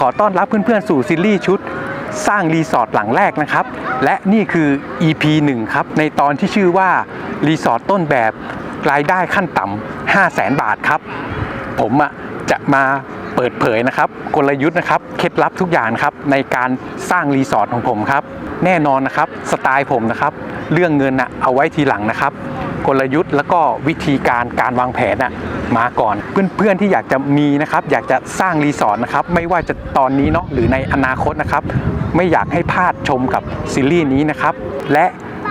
ขอต้อนรับเพื่อนๆสู่ซีรีส์ชุดสร้างรีสอร์ทหลังแรกนะครับ และนี่คือ EP 1 ครับ ในตอนที่ชื่อว่ารีสอร์ทต้นแบบรายได้ขั้นต่ำ5 0 0แสนบาทครับ ผมอะจะมา เปิดเผยนะครับกลยุทธ์นะครับเคล็ดลับทุกอย่างครับในการสร้างรีสอร์ทของผมครับ แน่นอนนะครับสไตล์ผมนะครับ เรื่องเงินอะเอาไว้ทีหลังนะครับ กลยุทธ์แล้วก็วิธีการการวางแผนอะมาก่อน เพื่อนๆที่อยากจะมีนะครับ อยากจะสร้างรีสอร์ทนะครับ ไม่ว่าจะตอนนี้เนาะหรือในอนาคตนะครับ ไม่อยากให้พลาดชมกับซีรีส์นี้นะครับ และ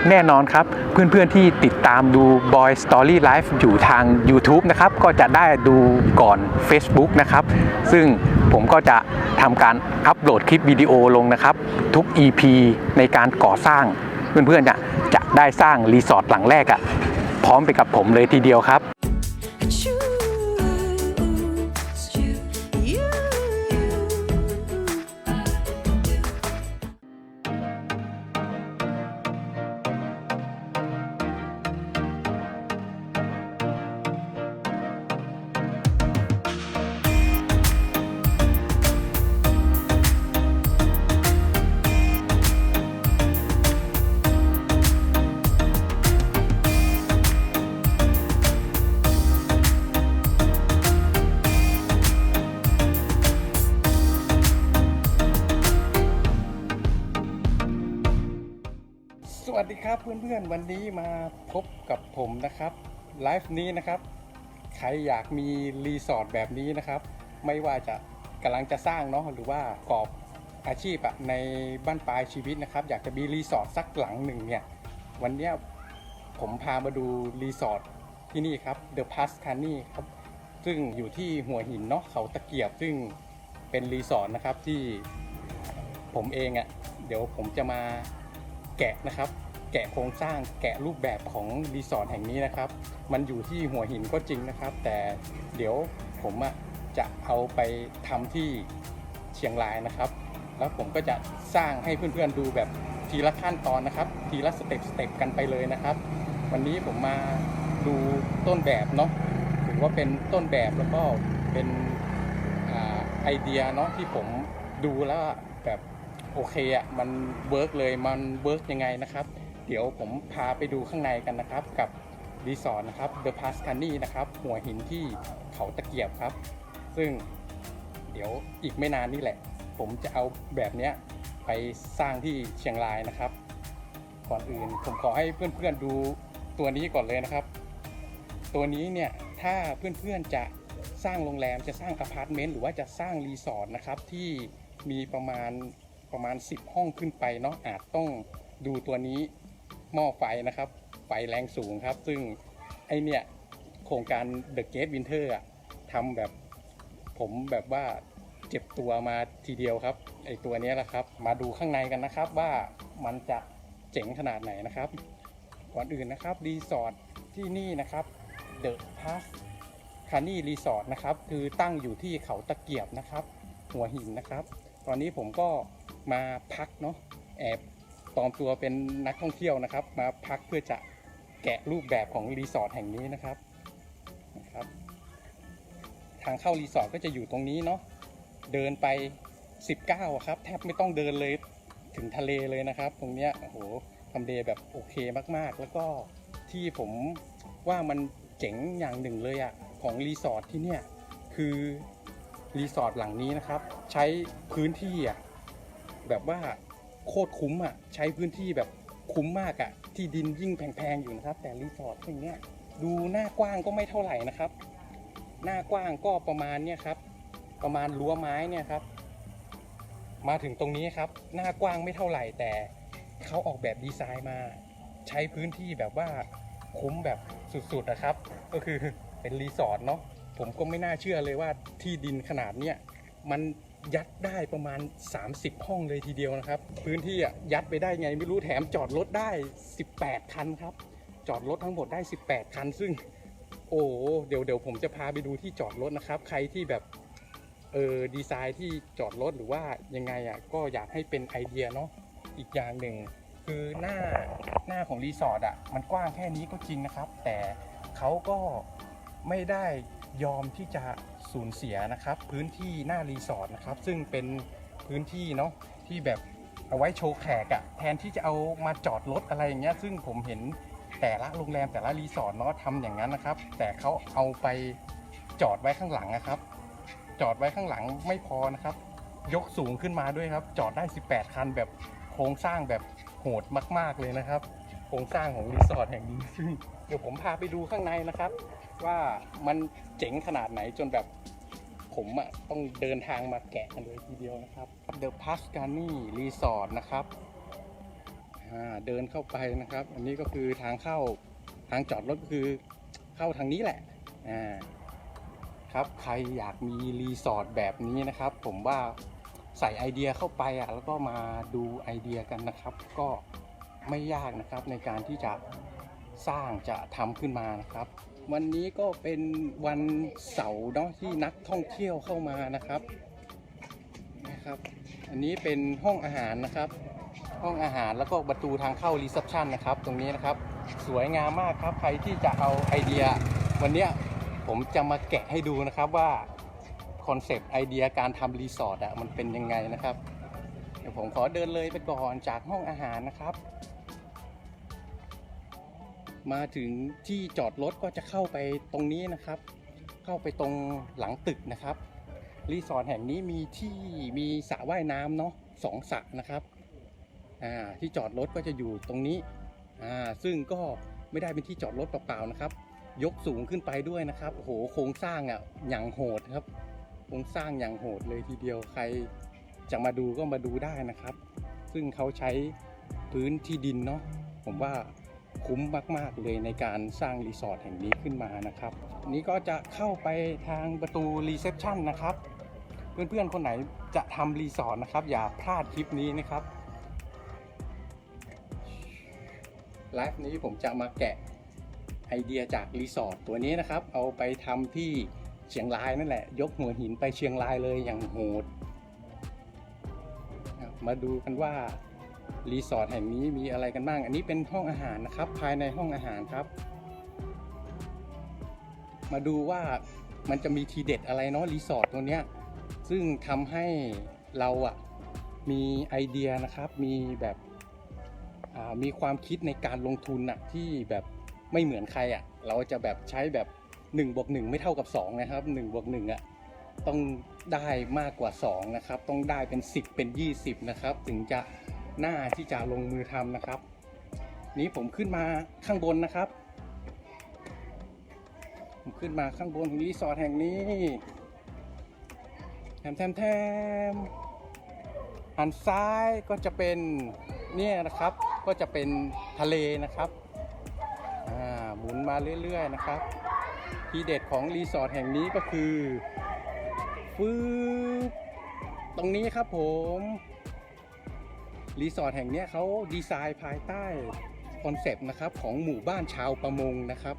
แน่นอนครับ เพื่อนๆที่ติดตามดู Boy Story Life อยู่ทาง YouTube นะครับ ก็จะได้ดูก่อน Facebook นะครับ ซึ่งผมก็จะทำการอัปโหลดคลิปวิดีโอลงนะครับ ทุก EP ในการก่อสร้าง เพื่อนๆจะได้สร้างรีสอร์ทหลังแรกอะ่ะพร้อมไปกับผมเลยทีเดียวครับ สวัสดีครับเพื่อนๆ วันนี้มาพบกับผมนะครับไลฟ์นี้นะครับ ใครอยากมีรีสอร์ทแบบนี้นะครับ ไม่ว่าจะกำลังจะสร้างเนาะหรือว่ากอบอาชีพอะในบ้านปลายชีวิตนะครับ อยากจะมีรีสอร์ทสักหลังหนึ่งเนี่ย วันเนี้ยผมพามาดูรีสอร์ทที่นี่ครับ The p a s c a n i ครับ ซึ่งอยู่ที่หัวหินเนาะเขาตะเกียบ ซึ่งเป็นรีสอร์ทนะครับที่ผมเองอะ่ะเดี๋ยวผมจะมา แกะนะครับ แกะโครงสร้างแกะรูปแบบของรีสอร์ทแห่งนี้นะครับ มันอยู่ที่หัวหินก็จริงนะครับ แต่เดี๋ยวผมอะจะเอาไปทำที่เชียงรายนะครับ แล้วผมก็จะสร้างให้เพื่อนๆดูแบบทีละขั้นตอนนะครับ ทีละสเต็ปสเต็ปกันไปเลยนะครับ วันนี้ผมมาดูต้นแบบเนาะถือว่าเป็นต้นแบบแล้วก็เป็นอไอเดียเนาะที่ผมดูแล้วแบบ โอเคอะมันเวิร์กเลยมันเวิร์กยังไงนะครับ เดี๋ยวผมพาไปดูข้างในกันนะครับ กับรีสอร์ทนะครับ The p a s c a n i นะครับ หัวหินที่เขาตะเกียบครับ ซึ่งเดี๋ยวอีกไม่นานนี่แหละ ผมจะเอาแบบเนี้ยไปสร้างที่เชียงรายนะครับ ก่อนอื่นผมขอให้เพื่อนๆดูตัวนี้ก่อนเลยนะครับ ตัวนี้เนี่ยถ้าเพื่อนๆจะสร้างโรงแรมจะสร้างอพาร์ตเมนต์หรือว่าจะสร้างรีสอร์ทนะครับที่มีประมาณ ประมาณ 10 ห้องขึ้นไปเนาะอาจต้องดูตัวนี้หม้อไฟนะครับ ไฟแรงสูงครับ ซึ่งไอเนี่ยโครงการ The Gate Winter อะทำแบบผมแบบว่าเจ็บตัวมาทีเดียวครับไอตัวนี้แหละครับ มาดูข้างในกันนะครับว่ามันจะเจ๋งขนาดไหนนะครับ ก่อนอื่นนะครับรีสอร์ทที่นี่นะครับ The Pass คานี่รีสอร์ทนะครับ คือตั้งอยู่ที่เขาตะเกียบนะครับ หัวหินนะครับ ตอนนี้ผมก็ มาพักเนาะแอบปลอมตัวเป็นนักท่องเที่ยวนะครับ มาพักเพื่อจะแกะรูปแบบของรีสอร์ทแห่งนี้นะครับนะครับ ทางเข้ารีสอร์ทก็จะอยู่ตรงนี้เนาะเดินไป 19อะครับแทบไม่ต้องเดินเลยถึงทะเลเลยนะครับ ตรงเนี้ยโอ้โหทำเลแบบโอเคมากๆ แล้วก็ที่ผมว่ามันเจ๋งอย่างหนึ่งเลยอะของรีสอร์ทที่เนี่ยคือรีสอร์ทหลังนี้นะครับ ใช้พื้นที่อะ แบบว่าโคตรคุ้มอะใช้พื้นที่แบบคุ้มมากอะ ที่ดินยิ่งแพงๆอยู่นะครับ แต่รีสอร์ทอย่างเนี้ยดูหน้ากว้างก็ไม่เท่าไหร่นะครับ หน้ากว้างก็ประมาณเนี่ยครับ ประมาณรั้วไม้เนี่ยครับ มาถึงตรงนี้ครับ หน้ากว้างไม่เท่าไหร่แต่เขาออกแบบดีไซน์มา ใช้พื้นที่แบบว่าคุ้มแบบสุดๆนะครับ ก็คือเป็นรีสอร์ทเนาะผมก็ไม่น่าเชื่อเลยว่าที่ดินขนาดเนี้ยมัน ยัดได้ประมาณ 30 ห้องเลยทีเดียวนะครับ พื้นที่อะยัดไปได้ไงไม่รู้แถมจอดรถได้ 18 คันครับ จอดรถทั้งหมดได้ 18 คัน ซึ่ง โอ้เดี๋ยวเดี๋ยวผมจะพาไปดูที่จอดรถนะครับ ใครที่แบบเออดีไซน์ที่จอดรถหรือว่ายังไงอะก็อยากให้เป็นไอเดียเนาะอีกอย่างหนึ่งคือหน้าหน้าของรีสอร์ทอะมันกว้างแค่นี้ก็จริงนะครับ แต่เขาก็ไม่ได้ยอมที่จะ สูญเสียนะครับ พื้นที่หน้ารีสอร์ทนะครับ ซึ่งเป็นพื้นที่เนาะที่แบบเอาไว้โชว์แขกอะแทนที่จะเอามาจอดรถอะไรอย่างเงี้ย ซึ่งผมเห็นแต่ละโรงแรมแต่ละรีสอร์ทเนาะทำอย่างนั้นนะครับ แต่เขาเอาไปจอดไว้ข้างหลังนะครับ จอดไว้ข้างหลังไม่พอนะครับ ยกสูงขึ้นมาด้วยครับ จอดได้ 18 คันแบบโครงสร้างแบบโหดมาก ๆเลยนะครับ โครงสร้างของรีสอร์ทแห่งนี้ซึ่ง เดี๋ยวผมพาไปดูข้างในนะครับ ว่ามันเจ๋งขนาดไหนจนแบบผมอะต้องเดินทางมาแกะกันเลยทีเดียวนะครับ The p a s c a n i Resort นะครับเดินเข้าไปนะครับ อันนี้ก็คือทางเข้าทางจอดรถก็คือเข้าทางนี้แหละครับใครอยากมีรีสอร์ทแบบนี้นะครับ ผมว่าใส่ไอเดียเข้าไปอะแล้วก็มาดูไอเดียกันนะครับ ก็ไม่ยากนะครับในการที่จะ สร้างจะทำขึ้นมานะครับ วันนี้ก็เป็นวันเสาร์เนาะที่นักท่องเที่ยวเข้ามานะครับนะครับ อันนี้เป็นห้องอาหารนะครับ ห้องอาหารแล้วก็ประตูทางเข้ารีเซพชันนะครับ ตรงนี้นะครับสวยงามมากครับใครที่จะเอาไอเดีย วันนี้ผมจะมาแกะให้ดูนะครับว่าคอนเซปต์ไอเดียการทำรีสอร์ทอะมันเป็นยังไงนะครับ เดี๋ยวผมขอเดินเลยไปก่อนจากห้องอาหารนะครับ มาถึงที่จอดรถก็จะเข้าไปตรงนี้นะครับ เข้าไปตรงหลังตึกนะครับ รีสอร์ทแห่งนี้มีที่มีสระว่ายน้ำเนาะสองสระนะครับอ่าที่จอดรถก็จะอยู่ตรงนี้อ่าซึ่งก็ไม่ได้เป็นที่จอดรถเปล่าๆนะครับ ยกสูงขึ้นไปด้วยนะครับโอ้โหโครงสร้างอะอย่างโหดครับ โครงสร้างอย่างโหดเลยทีเดียวใครจะมาดูก็มาดูได้นะครับ ซึ่งเขาใช้พื้นที่ดินเนาะผมว่า คุ้มมากๆเลยในการสร้างรีสอร์ทแห่งนี้ขึ้นมานะครับ นี้ก็จะเข้าไปทางประตูรีเซพชันนะครับ เพื่อนๆคนไหนจะทำรีสอร์ทนะครับ อย่าพลาดคลิปนี้นะครับไลฟ์นี้ผมจะมาแกะไอเดียจากรีสอร์ทตัวนี้นะครับ เอาไปทำที่เชียงรายนั่นแหละ ยกหัวหินไปเชียงรายเลยอย่างโหด มาดูกันว่า รีสอร์ทแห่งนี้มีอะไรกันบ้าง อันนี้เป็นห้องอาหารนะครับ ภายในห้องอาหารครับ มาดูว่ามันจะมีทีเด็ดอะไรเนาะรีสอร์ทตัวเนี้ย ซึ่งทำให้เราอะมีไอเดียนะครับ มีแบบมีความคิดในการลงทุนอะที่แบบไม่เหมือนใครอะเราจะแบบใช้แบบ1บวก1ไม่เท่ากับ 2 นะครับ1บวก1อะต้องได้มากกว่า 2 นะครับ ต้องได้เป็น 10 เป็น 20 นะครับ ถึงจะ หน้าที่จะลงมือทำนะครับ นี้ผมขึ้นมาข้างบนนะครับ ผมขึ้นมาข้างบนของรีสอร์ทแห่งนี้แถมแถมแถมหันซ้ายก็จะเป็นเนี่ยนะครับ ก็จะเป็นทะเลนะครับอ่าหมุนมาเรื่อยๆนะครับ ทีเด็ดของรีสอร์ทแห่งนี้ก็คือ ฟืบตรงนี้ครับผม รีสอร์ทแห่งนี้เขาดีไซน์ภายใต้คอนเซปต์นะครับของหมู่บ้านชาวประมงนะครับ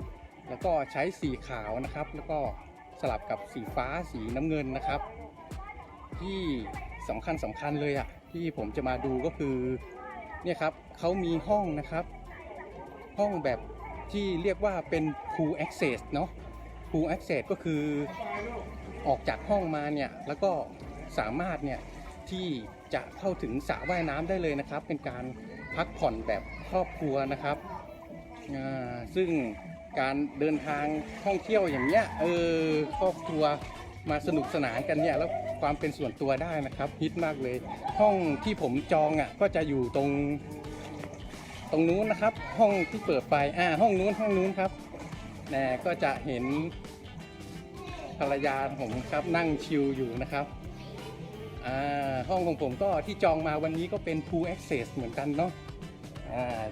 แล้วก็ใช้สีขาวนะครับ แล้วก็สลับกับสีฟ้าสีน้ำเงินนะครับ ที่สำคัญสำคัญเลยอะ่ะที่ผมจะมาดูก็คือเนี่ยครับเขามีห้องนะครับ ห้องแบบที่เรียกว่าเป็น pool access เนาะ pool access ก็คือออกจากห้องมาเนี่ย แล้วก็สามารถเนี่ยที่ จะเข้าถึงสระว่ายน้ำได้เลยนะครับ เป็นการพักผ่อนแบบครอบครัวนะครับ ซึ่งการเดินทางท่องเที่ยวอย่างเนี้ยเออครอบครัวมาสนุกสนานกันเนี่ยแล้วความเป็นส่วนตัวได้นะครับฮิตมากเลย ห้องที่ผมจองอะก็จะอยู่ตรง ตรงนู้นนะครับ ห้องที่เปิดไปอ่าห้องนู้นห้องนู้นครับแน่ก็จะเห็นภรรยาผมครับนั่งชิลอยู่นะครับ ห้องของผมก็ที่จองมาวันนี้ก็เป็น Pool Access เหมือนกันเนาะ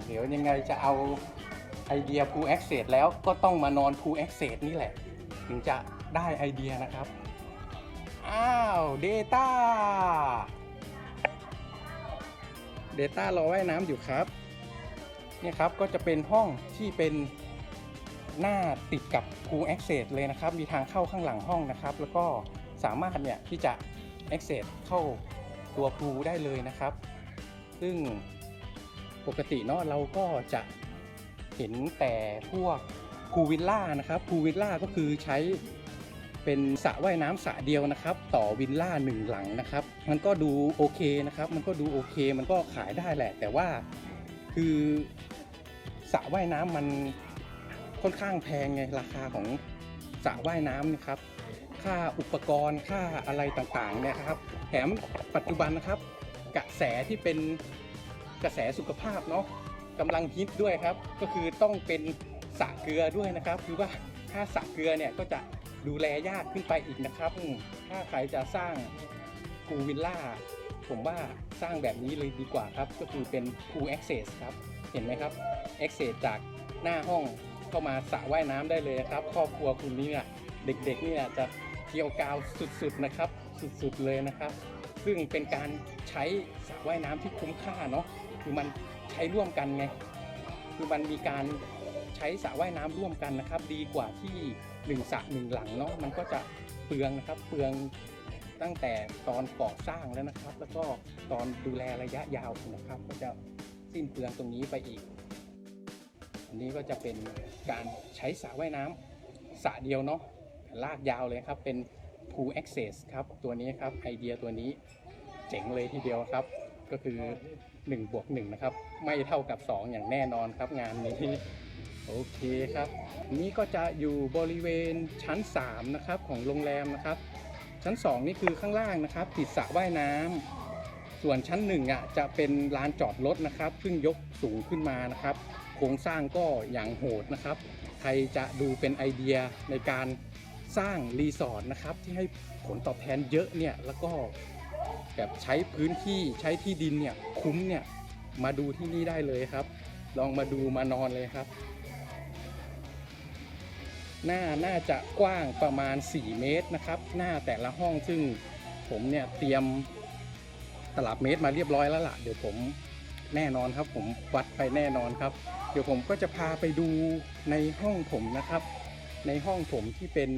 เดี๋ยวยังไงจะเอาไอเดีย Pool Access แล้วก็ต้องมานอน Pool Access นี่แหละ ถึงจะได้ไอเดียนะครับ อ้าว Data Data รอว่ายน้ำอยู่ครับเนี่ยครับก็จะเป็นห้องที่เป็นหน้าติดกับ Pool Access เลยนะครับ มีทางเข้าข้างหลังห้องนะครับ แล้วก็สามารถเนี่ยที่จะ access เข้าตัวพูได้เลยนะครับ ซึ่งปกติเนาะเราก็จะเห็นแต่พวกพูวิลล่านะครับพูวิลล่าก็คือใช้เป็นสระว่ายน้ำสระเดียวนะครับ ต่อวิลล่าหนึ่งหลังนะครับ มันก็ดูโอเคนะครับ มันก็ดูโอเค มันก็ขายได้แหละ แต่ว่าคือสระว่ายน้ำมันค่อนข้างแพงไงราคาของสระว่ายน้ำนะครับ ค่าอุปกรณ์ค่าอะไรต่างๆเนี่ยครับแถมปัจจุบันนะครับ กระแสที่เป็นกระแสสุขภาพเนาะกำลังฮิตด้วยครับ ก็คือต้องเป็นสระเกลือด้วยนะครับ คือว่าถ้าสระเกลือเนี่ยก็จะดูแลยากขึ้นไปอีกนะครับ ถ้าใครจะสร้างพูวิลล่าผมว่าสร้างแบบนี้เลยดีกว่าครับ ก็คือเป็น pool access ครับ เห็นไหมครับ access จากหน้าห้องเข้ามาสระว่ายน้ำได้เลยนะครับ ครอบครัวคุณนี่เนี่ยเด็กๆเนี่ยจะ เกี่ยวกาวสุดๆนะครับ สุดๆเลยนะครับ ซึ่งเป็นการใช้สระว่ายน้ำที่คุ้มค่าเนาะคือมันใช้ร่วมกันไง คือมันมีการใช้สระว่ายน้ำร่วมกันนะครับ ดีกว่าที่หนึ่งสระหนึ่งหลังเนาะมันก็จะเปลืองนะครับเปลืองตั้งแต่ตอนก่อสร้างแล้วนะครับ แล้วก็ตอนดูแลระยะยาวนะครับ ก็จะสิ้นเปลืองตรงนี้ไปอีก อันนี้ก็จะเป็นการใช้สระว่ายน้ำสระเดียวเนาะ ลากยาวเลยครับ เป็น pool access ครับ ตัวนี้ครับ ไอเดียตัวนี้เจ๋งเลยทีเดียวครับ ก็คือ1บวก1นะครับ ไม่เท่ากับ 2 อย่างแน่นอนครับงานนี้ โอเคครับนนี้ก็จะอยู่บริเวณชั้น 3 นะครับของโรงแรมนะครับ ชั้น 2 นี่คือข้างล่างนะครับ ติดสระว่ายน้ำส่วนชั้น1อะจะเป็นลานจอดรถนะครับซึ่งยกสูงขึ้นมานะครับโครงสร้างก็อย่างโหดนะครับ ใครจะดูเป็นไอเดียในการ สร้างรีสอร์ทนะครับที่ให้ผลตอบแทนเยอะเนี่ยแล้วก็แบบใช้พื้นที่ใช้ที่ดินเนี่ยคุ้มเนี่ยมาดูที่นี่ได้เลยครับ ลองมาดูมานอนเลยครับ หน้าน่าจะกว้างประมาณ 4 เมตรนะครับ หน้าแต่ละห้องซึ่งผมเนี่ยเตรียมตลับเมตรมาเรียบร้อยแล้วล่ะเดี๋ยวผมแน่นอนครับ ผมวัดไปแน่นอนครับ เดี๋ยวผมก็จะพาไปดูในห้องผมนะครับ ในห้องผมที่เป็น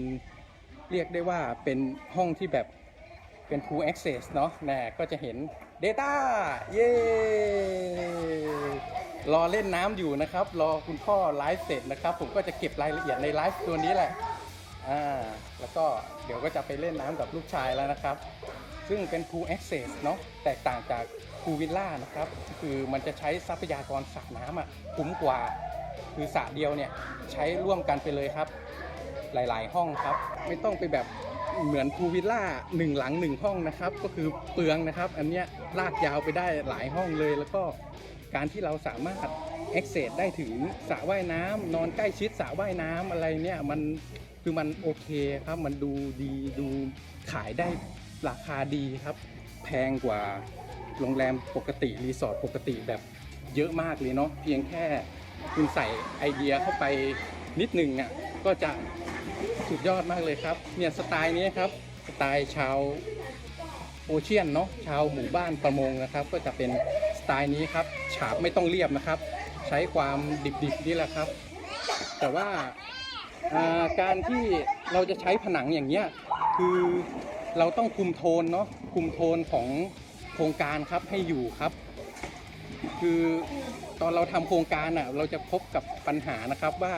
เรียกได้ว่าเป็นห้องที่แบบเป็น full access เนาะแน่ก็จะเห็น Data เย้รอเล่นน้ำอยู่นะครับ รอคุณพ่อไลฟ์เสร็จนะครับ ผมก็จะเก็บรายละเอียดในไลฟ์ตัวนี้แหละอ่าแล้วก็เดี๋ยวก็จะไปเล่นน้ำกับลูกชายแล้วนะครับ ซึ่งเป็น pool access เนาะแตกต่างจาก pool villa นะครับคือมันจะใช้ทรัพยากรสระน้ำอะคุ้มกว่า คือสระเดียวเนี่ยใช้ร่วมกันไปเลยครับ หลาย ๆ ห้องครับ ไม่ต้องไปแบบเหมือนพูลวิลล่าหนึ่งหลังหนึ่งห้องนะครับ ก็คือเปลืองนะครับ อันเนี้ยลากยาวไปได้หลายห้องเลย แล้วก็การที่เราสามารถ access ได้ถึงสระว่ายน้ำนอนใกล้ชิดสระว่ายน้ำอะไรเนี่ยมันคือมันโอเคครับ มันดูดีดูขายได้ราคาดีครับ แพงกว่าโรงแรมปกติรีสอร์ทปกติแบบเยอะมากเลยเนาะเพียงแค่คุณใส่ไอเดียเข้าไปนิดหนึ่งอะก็จะ สุดยอดมากเลยครับ เนี่ยสไตล์นี้ครับ สไตล์ชาวโอเชียนเนาะ ชาวหมู่บ้านประมงนะครับ ก็จะเป็นสไตล์นี้ครับ ฉาบไม่ต้องเรียบนะครับ ใช้ความดิบๆนี่แหละครับ แต่ว่าอ่าการที่เราจะใช้ผนังอย่างเงี้ย คือเราต้องคุมโทนเนาะ คุมโทนของโครงการครับให้อยู่ครับ คือตอนเราทำโครงการอะ เราจะพบกับปัญหานะครับว่า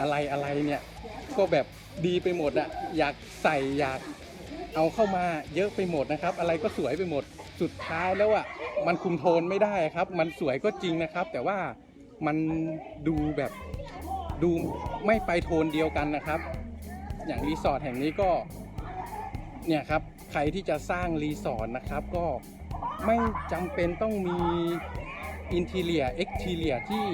อะไรอะไรเนี่ย ก็แบบดีไปหมดอะอยากใส่อยากเอาเข้ามาเยอะไปหมดนะครับ อะไรก็สวยไปหมดสุดท้ายแล้วอะมันคุมโทนไม่ได้ครับ มันสวยก็จริงนะครับ แต่ว่ามันดูแบบดูไม่ไปโทนเดียวกันนะครับ อย่างรีสอร์ทแห่งนี้ก็เนี่ยครับใครที่จะสร้างรีสอร์ทนะครับ ก็ไม่จำเป็นต้องมีอินทีเลียเอ็กทีเลียที่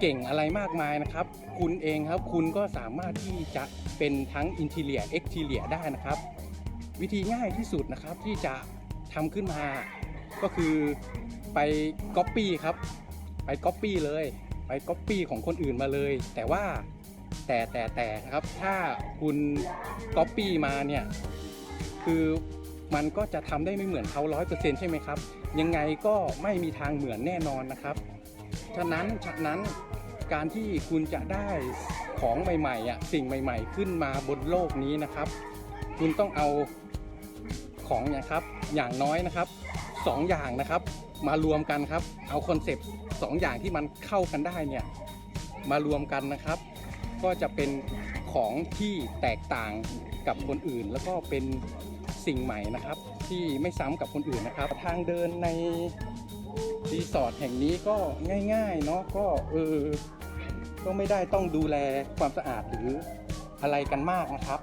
เก่งอะไรมากมายนะครับ คุณเองครับคุณก็สามารถที่จะเป็นทั้งอินทีเลียเอ็กทีเลียได้นะครับ วิธีง่ายที่สุดนะครับที่จะทำขึ้นมา ก็คือไปก๊อปปี้ครับ ไปก๊อปปี้เลยไปก๊อปปี้ของคนอื่นมาเลย แต่ว่าแต่แต่แต่ครับถ้าคุณก๊อปปี้มาเนี่ยคือมันก็จะทำได้ไม่เหมือนเขาร้อยเปอร์เซ็นต์ใช่ไหมครับ ยังไงก็ไม่มีทางเหมือนแน่นอนนะครับ ฉะนั้นฉะนั้นการที่คุณจะได้ของใหม่ๆอะสิ่งใหม่ ๆ ขึ้นมาบนโลกนี้นะครับ คุณต้องเอาของเนี่ยครับอย่างน้อยนะครับสองอย่างนะครับ มารวมกันครับ เอาคอนเซปต์สองอย่างที่มันเข้ากันได้เนี่ยมารวมกันนะครับ ก็จะเป็นของที่แตกต่างกับคนอื่น แล้วก็เป็นสิ่งใหม่นะครับ ที่ไม่ซ้ำกับคนอื่นนะครับ ทางเดินใน รีสอร์ทแห่งนี้ก็ง่ายๆเนาะก็เออก็ไม่ได้ต้องดูแลความสะอาดหรืออะไรกันมากนะครับ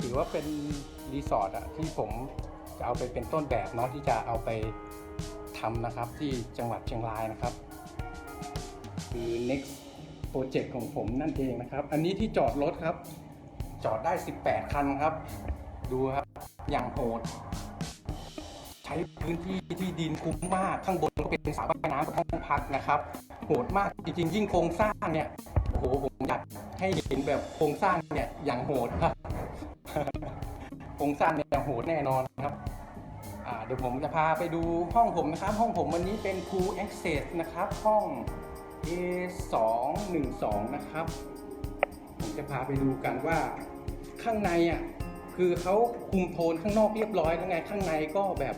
ถือว่าเป็นรีสอร์ทอะที่ผมจะเอาไปเป็นต้นแบบเนาะที่จะเอาไปทำนะครับที่จังหวัดเชียงรายนะครับ คือ next project ของผมนั่นเองนะครับ อันนี้ที่จอดรถครับ จอดได้ 18 คันครับ ดูครับ อย่างโหด ช้พื้นที่ที่ดินคุ้มมากข้างบนก็เป็นสระว่ายน้ำกับห้องพักนะครับโหดมากจริงๆ ยิ่งโครงสร้างเนี่ยโอ้โหผมอยากให้เห็นแบบโครงสร้างเนี่ยอย่างโหดครับโครงสร้างเนี่ยโหดแน่นอนครับเดี๋ยวผมจะพาไปดูห้องผมนะครับ ห้องผมวันนี้เป็น Cool Access นะครับ ห้อง A212 นะครับ ผมจะพาไปดูกันว่าข้างในอะคือเขาคุมโทนข้างนอกเรียบร้อยแล้วไงข้างในก็แบบ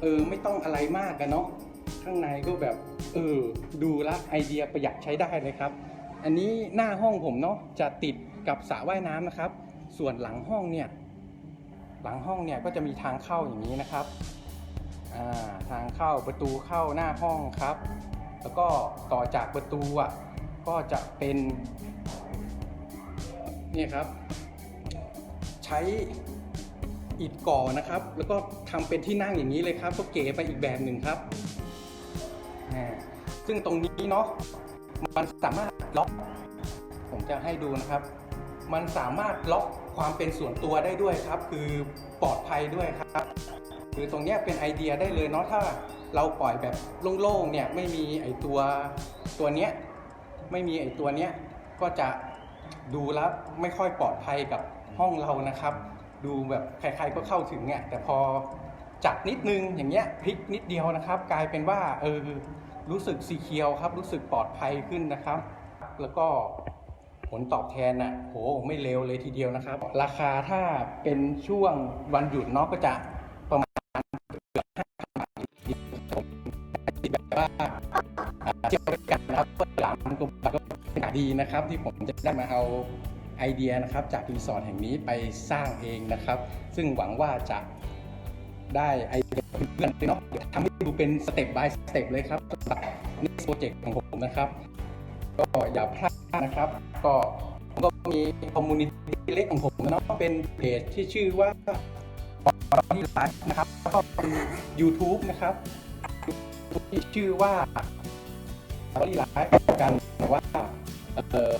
เออไม่ต้องอะไรมากกันเนาะข้างในก็แบบ เออ ดูแลวไอเดียประหยัดใช้ได้เลยครับ อันนี้หน้าห้องผมเนาะจะติดกับสระว่ายน้ำนะครับ ส่วนหลังห้องเนี่ย หลังห้องเนี่ยก็จะมีทางเข้าอย่างนี้นะครับอ่าทางเข้าประตูเข้าหน้าห้องครับ แล้วก็ต่อจากประตูอะก็จะเป็นเนี่ยครับ ใช้ อิฐก่อนะครับ แล้วก็ทำเป็นที่นั่งอย่างนี้เลยครับ ก็เก๋ไปอีกแบบหนึ่งครับ ซึ่งตรงนี้เนาะมันสามารถล็อกผมจะให้ดูนะครับ มันสามารถล็อกความเป็นส่วนตัวได้ด้วยครับ คือปลอดภัยด้วยครับ คือตรงนี้เป็นไอเดียได้เลยเนาะถ้าเราปล่อยแบบโล่งๆเนี่ยไม่มีไอตัวตัวเนี้ยไม่มีไอตัวเนี้ยก็จะดูแล้วไม่ค่อยปลอดภัยกับห้องเรานะครับ ดูแบบใครๆก็เข้าถึงเนี่ยแต่พอจับนิดนึงอย่างเงี้ยพลิกนิดเดียวนะครับ กลายเป็นว่าเออรู้สึกสีเคียวครับ รู้สึกปลอดภัยขึ้นนะครับ แล้วก็ผลตอบแทนน่ะโหไม่เลวเลยทีเดียวนะครับ ราคาถ้าเป็นช่วงวันหยุดเนาะก็จะประมาณเกือบห้าพันบาทผมที่แบบว่าเที่ยวด้วยกันนะครับก็หลังก็ก็เป็นดีนะครับ ที่ผมจะได้มาเอา ไอเดียนะครับจากรีสอร์ทแห่งนี้ไปสร้างเองนะครับ ซึ่งหวังว่าจะได้ไอเดียเพื่อนเนาะทำให้ดูเป็นสเต็ป by สเต็ปเลยครับสำหรับ next project ของผมนะครับ ก็อย่าพลาดนะครับ ก็ผมก็มีคอมมูนิตี้เล็กของผมเนาะเป็นเพจที่ชื่อว่าที่ไลฟ์นะครับแล้วก็เป็น YouTube นะครับที่ชื่อว่าที่ไลฟ์กันว่าเออ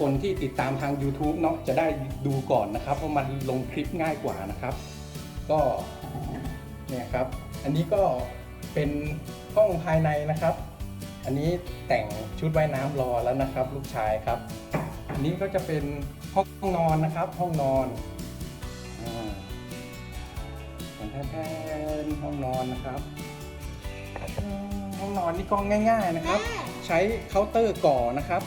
คนที่ติดตามทาง YouTube เนาะจะได้ดูก่อนนะครับ เพราะมันลงคลิปง่ายกว่านะครับ ก็เนี่ยครับ อันนี้ก็เป็นห้องภายในนะครับ อันนี้แต่งชุดว่ายน้ำรอแล้วนะครับ ลูกชายครับ อันนี้ก็จะเป็นห้องนอนนะครับ ห้องนอนอ่าแทนๆห้องนอนนะครับห้องนอนนี่ก็ง่าย ๆนะครับ ใช้เคาน์เตอร์ก่อนะครับ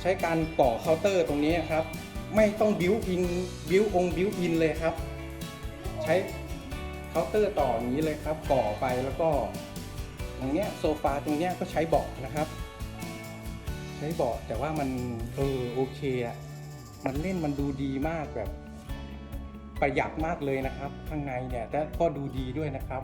ใช้การก่อเคาน์เตอร์ตรงนี้ครับ ไม่ต้องบิวอินบิวองบิวอินเลยครับ ใช้เคาน์เตอร์ต่ออย่างนี้เลยครับ ก่อไปแล้วก็ตรงเนี้ยโซฟาตรงเนี้ยก็ใช้เบาะนะครับ ใช้เบาะแต่ว่ามันเออโอเคอะมันเล่นมันดูดีมากแบบ ประหยัดมากเลยนะครับ ข้างในเนี่ยแต่ก็ดูดีด้วยนะครับ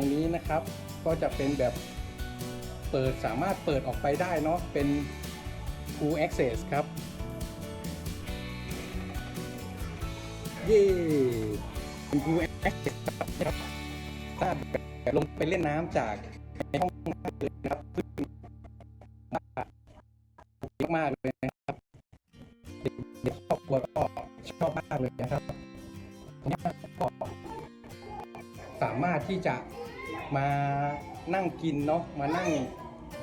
รงนี้นะครับ ก็จะเป็นแบบเปิดสามารถเปิดออกไปได้เนาะเป็น Full Access ครับ เย้เป็น Full Access ครับถ้าลงไปเล่นน้ำจากในห้องน้ำเลยนะครับซึ่งดีมากเลยนะครับเด็กครอบครัวก็ชอบมากเลยนะครับก็สามารถที่จะ มานั่งกินเนาะมานั่ง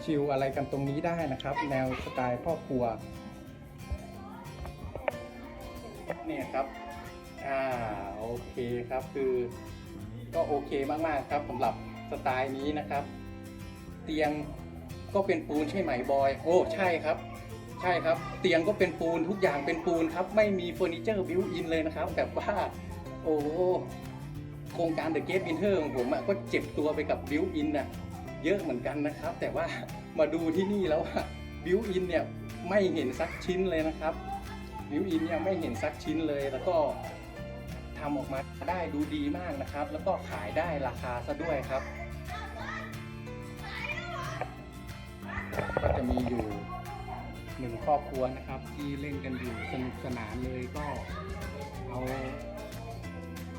ชิลอะไรกันตรงนี้ได้นะครับ แนวสไตล์ครอบครัวเนี่ยครับอ่าโอเคครับคือก็โอเคมากๆครับสำหรับสไตล์นี้นะครับ เตียงก็เป็นปูนใช่ไหมบอย โอ้ใช่ครับ ใช่ครับ เตียงก็เป็นปูนทุกอย่างเป็นปูนครับ ไม่มีเฟอร์นิเจอร์บิวอินเลยนะครับ แบบว่า โอ้ โครงการ The Gate Winter ของผมอะก็เจ็บตัวไปกับบิวอินน่ะเยอะเหมือนกันนะครับ แต่ว่ามาดูที่นี่แล้วบิวอินเนี่ยไม่เห็นสักชิ้นเลยนะครับบิวอินเนี่ยไม่เห็นสักชิ้นเลยแล้วก็ทำออกมาได้ดูดีมากนะครับ แล้วก็ขายได้ราคาซะด้วยครับ ก็จะมีอยู่หนึ่งครอบครัวนะครับ ที่เล่นกันอยู่สนุกสนานเลยก็เอา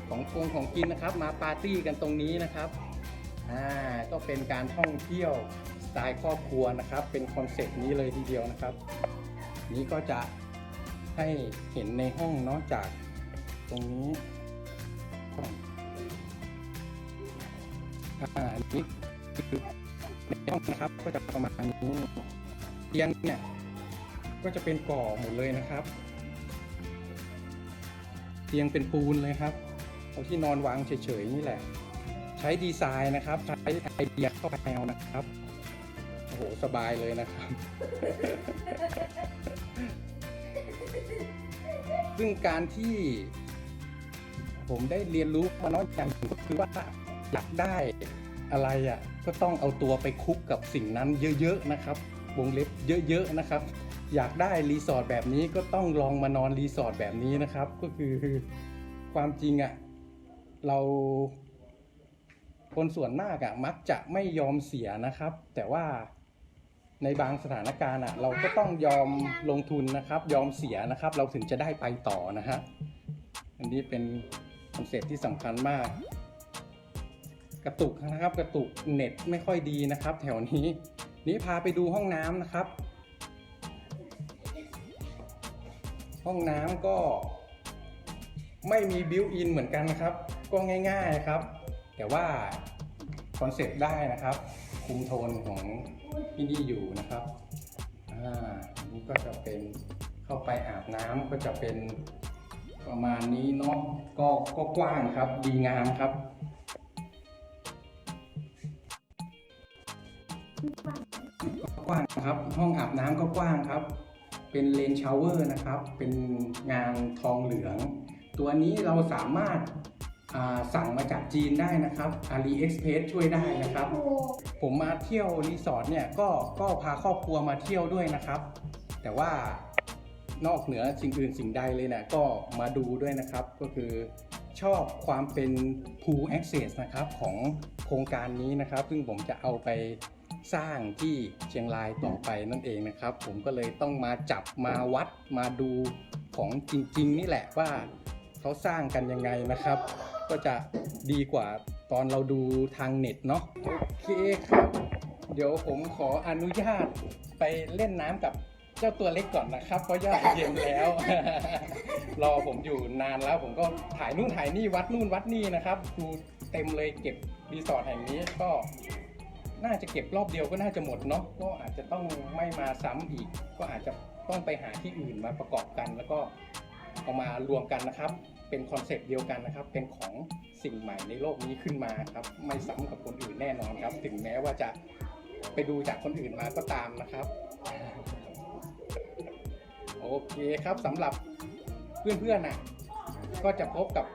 ของคงของกินนะครับ มาปาร์ตี้กันตรงนี้นะครับอ่าก็เป็นการท่องเที่ยวสไตล์ครอบครัวนะครับ เป็นคอนเซ็ปต์นี้เลยทีเดียวนะครับ นี้ก็จะให้เห็นในห้องนอกจากตรงนี้อ่าอันนี้คือในห้องนะครับก็จะประมาณนี้เตียงเนี่ยก็จะเป็นก่อหมดเลยนะครับ เตียงเป็นปูนเลยครับ เอาที่นอนวางเฉยๆนี่แหละ ใช้ดีไซน์นะครับ ใช้ไอเดียเข้าไปเอานะครับโอ้โหสบายเลยนะครับ ซึ่งการที่ ผมได้เรียนรู้มาน้อยอย่างหนึ่งก็คือว่าอยากได้อะไรอะก็ต้องเอาตัวไปคุกกับสิ่งนั้นเยอะๆนะครับ วงเล็บเยอะๆนะครับ อยากได้รีสอร์ทแบบนี้ก็ต้องลองมานอนรีสอร์ทแบบนี้นะครับ ก็คือความจริงอะ่ะ เราคนส่วนมากอะ่ะมักจะไม่ยอมเสียนะครับ แต่ว่าในบางสถานการณ์อะเราก็ต้องยอมลงทุนนะครับ ยอมเสียนะครับ เราถึงจะได้ไปต่อนะฮะอันนี้เป็นคอนเซ็ปที่สำคัญมาก กระตุกนะครับ กระตุกเน็ตไม่ค่อยดีนะครับ แถวนี้ นี้พาไปดูห้องน้ำนะครับ ห้องน้ำก็ไม่มีบิวอินเหมือนกันนะครับ ก็ง่ายๆครับ แต่ว่าคอนเซ็ปต์ได้นะครับ คุมโทนของที่นี่อยู่นะครับอ่าอันนี้ก็จะเป็นเข้าไปอาบน้ำก็จะเป็นประมาณนี้เนาะก็ก็กว้างครับ ดีงามครับก็กว้างครับ ห้องอาบน้ำก็กว้างครับ เป็นเลนชาวเวอร์นะครับ เป็นงานทองเหลือง ตัวนี้เราสามารถ สั่งมาจากจีนได้นะครับ AliExpress ช่วยได้นะครับ ผมมาเที่ยวรีสอร์ทเนี่ยก็ก็พาครอบครัวมาเที่ยวด้วยนะครับ แต่ว่านอกเหนือสิ่งอื่นสิ่งใดเลยเนี่ยก็มาดูด้วยนะครับ ก็คือชอบความเป็น pool access นะครับของโครงการนี้นะครับ ซึ่งผมจะเอาไปสร้างที่เชียงรายต่อไปนั่นเองนะครับ ผมก็เลยต้องมาจับมาวัดมาดูของจริง ๆ นี่แหละว่าเขาสร้างกันยังไงนะครับ ก็จะดีกว่าตอนเราดูทางเน็ตเนาะโอเคครับ เดี๋ยวผมขออนุญาตไปเล่นน้ำกับเจ้าตัวเล็กก่อนนะครับเพราะยอดเย็นแล้ว รอผมอยู่นานแล้วผมก็ถ่ายนู่นถ่ายนี่วัดนู่นวัดนี่นะครับดูเต็มเลยเก็บรีสอร์ทแห่งนี้ก็น่าจะเก็บรอบเดียวก็น่าจะหมดเนาะก็อาจจะต้องไม่มาซ้ำอีก ก็อาจจะต้องไปหาที่อื่นมาประกอบกัน แล้วก็เอามารวมกันนะครับ เป็นคอนเซปต์เดียวกันนะครับ เป็นของสิ่งใหม่ในโลกนี้ขึ้นมาครับ ไม่ซ้ำกับคนอื่นแน่นอนครับ ถึงแม้ว่าจะไปดูจากคนอื่นมาก็ตามนะครับ โอเคครับสำหรับเพื่อนๆนะก็จะพบกับ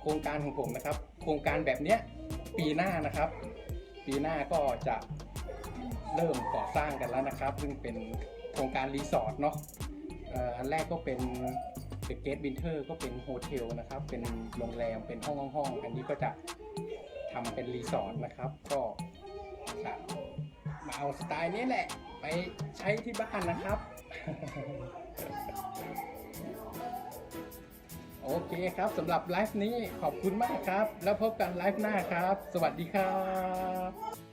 โครงการของผมนะครับ โครงการแบบเนี้ยปีหน้านะครับ ปีหน้าก็จะเริ่มก่อสร้างกันแล้วนะครับ ซึ่งเป็นโครงการรีสอร์ทเนาะอันแรกก็เป็น The Gate Winter ก็เป็นโฮเทลนะครับ เป็นโรงแรม เป็นห้องห้องๆอันนี้ก็จะทำเป็นรีสอร์ทนะครับ ก็จะมาเอาสไตล์นี้แหละ ไปใช้ที่บ้านนะครับ โอเคครับสำหรับไลฟ์นี้ขอบคุณมากครับ แล้วพบกันไลฟ์หน้าครับ สวัสดีครับ